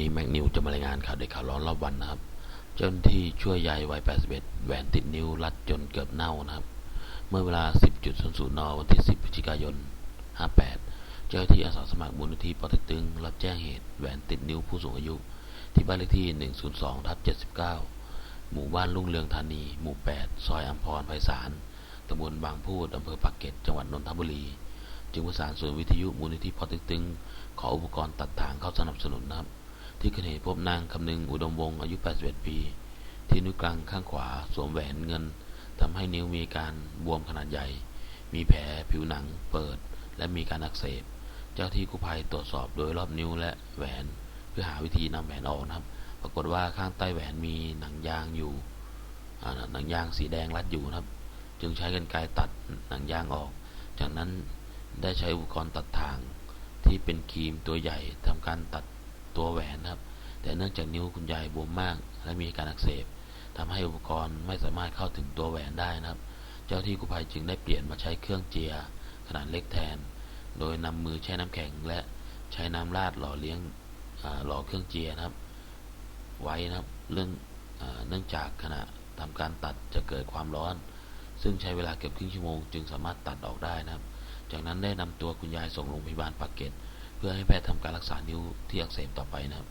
นี้แม็กนิวจะมารายงานข่าวเด็กข่าวร้อนรอบวันนะครับ เจ้าหน้าที่ช่วยยายวัย 81 แหวนติดนิ้วรัดจนเกือบเน่านะครับ เมื่อเวลา 10.00นวันที่ 10พฤศจิกายน 58 เจ้าหน้าที่อาสาสมัครมูลนิธิปอเต็กตึงรับแจ้งเหตุแหวนติดนิ้วผู้สูงอายุ ที่บ้านเลขที่ 102ทับ79 หมู่บ้านรุ่งเรืองธานี หมู่ 8 ซอยอัมพรไพศาลตำบลบางพูดอำเภอปากเกร็ดจังหวัดนนทบุรีจึงประสานศูนวิทยุมูลนิธิปอต็กตึง ขออุปกรณ์ตัดทางเข้าสนับสนุนนะครับ ที่เกิดเหตุพบนางคำนึงอุดมวงอายุ 81 ปี ที่นิ้วกลางข้างขวาสวมแหวนเงินทำให้นิ้วมีการบวมขนาดใหญ่ มีแผลผิวหนังเปิด และมีการอักเสบ เจ้าที่กู้ภัยตรวจสอบโดยรอบนิ้วและแหวน เพื่อหาวิธีนำแหวนออกนะครับ ปรากฏว่าข้างใต้แหวนมีหนังยางอยู่หนังยางสีแดงรัดอยู่นะครับ จึงใช้กรรไกรตัดหนังยางออก จากนั้นได้ใช้อุปกรณ์ตัดทางที่เป็นครีมตัวใหญ่ทำการตัด ตัวแหวนนะครับ แต่เนื่องจากนิ้วคุณยายบวมมาก และมีการอักเสบทำให้อุปกรณ์ไม่สามารถเข้าถึงตัวแหวนได้นะครับ เจ้าที่กู้ภัยจึงได้เปลี่ยนมาใช้เครื่องเจีย ขนาดเล็กแทน โดยนำมือแช่น้ำแข็งและใช้น้ำราดหล่อเลี้ยงหล่อเครื่องเจียนะครับ ไว้นะครับเรื่องเนื่องจากขณะทำการตัดจะเกิดความร้อน ซึ่งใช้เวลาเกือบครึ่งชั่วโมง จึงสามารถตัดออกได้นะครับ จากนั้นได้นำตัวคุณยายส่งโรงพยาบาลปากเกร็ด เพื่อให้แพทย์ทำการรักษานิ้วที่อักเสบต่อไปนะครับ